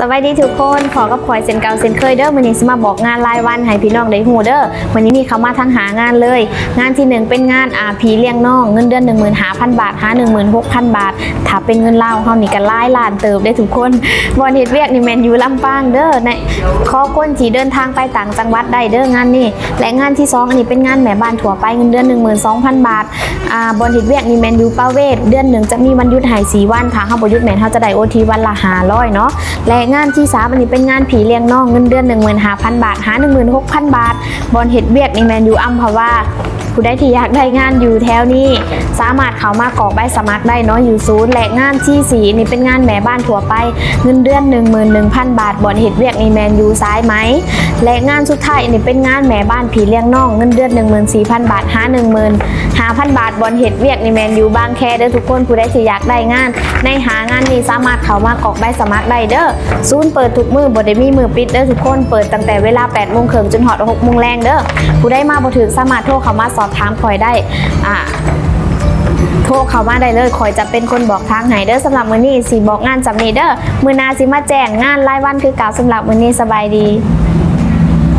สวัสดีทุกคนขอกับพลอยเซนเก่าเซนเคยเด้อมื้อนี้สมาบอกงานรายวันให้พี่น้องได้ฮู้เด้อมื้อนี้มีเขามาทั้งหางานเลย งานที่หนึ่งเป็นงานอาพีเลี้ยงน้องเงินเดือน15,000บาทหา16,000บาท ถ้าเป็นเงินเล่าเฮานี่ก็หลายล้านเติบได้ทุกคนบ่เฮดเวียกนี่แมนยู่ลำปางเด้อในขอคนที่เดินทางไปต่างจังหวัดได้เด้องานนี้และงานที่สองอันนี้เป็นงานแม่บ้านทั่วไปเงินเดือน12,000บาทอ่าบ่เฮดเวียกนี่แมนยู่ประเวศเดือนหนึ่งจะมีวันหยุดให้4วันถ้าเฮาบ่หยุดแม่นเฮาจะได้ OT วันละ500เนาะและงานที่สามอันนี้เป็นงานผีเลี้ยงน้องเงินเดือน15,000 บาท หา 16,000 บาท บอลเห็ดเบียกนี่แมนยูอัมพวาผู้ใดที่อยากได้งานอยู่แถวนี้ สามารถเข้ามากรอกใบสมัครได้เนาะอยู่ศูนย์และงานที่สีนี่เป็นงานแม่บ้านทั่วไป เงินเดือน 11,000 บาทบอลเห็ดเวียกนี่แมนยูซ้ายไหมและงานสุดท้ายนี่เป็นงานแม่บ้านผีเลี้ยงน้องเงินเดือน 14,000 บาทหา15,000 บาทบอลเห็ดเวียกนี่แมนยูบางแคเด้อทุกคนผู้ใดที่อยากได้งาน ในหางานนี้สามารถเข้ามากรอกใบสมัครได้เด้อศูนย์เปิดทุกมือบ่ได้มีมือปิดเด้อทุกคนเปิดตั้งแต่เวลา8โมงครึ่งจนหอด6โมงแรงเด้อผู้ได้มาบ่ถึงสามารถโทรเข้ามาสอบถามคอยได้อ่าโทรเข้ามาได้เลยคอยจะเป็นคนบอกทางให้เด้อสำหรับมื้อนี้สิบอกงานจำนี้เด้อมื้อหนาสิมาแจ้งงานรายวันคือเก่าสำหรับมื้อนี้สบายดี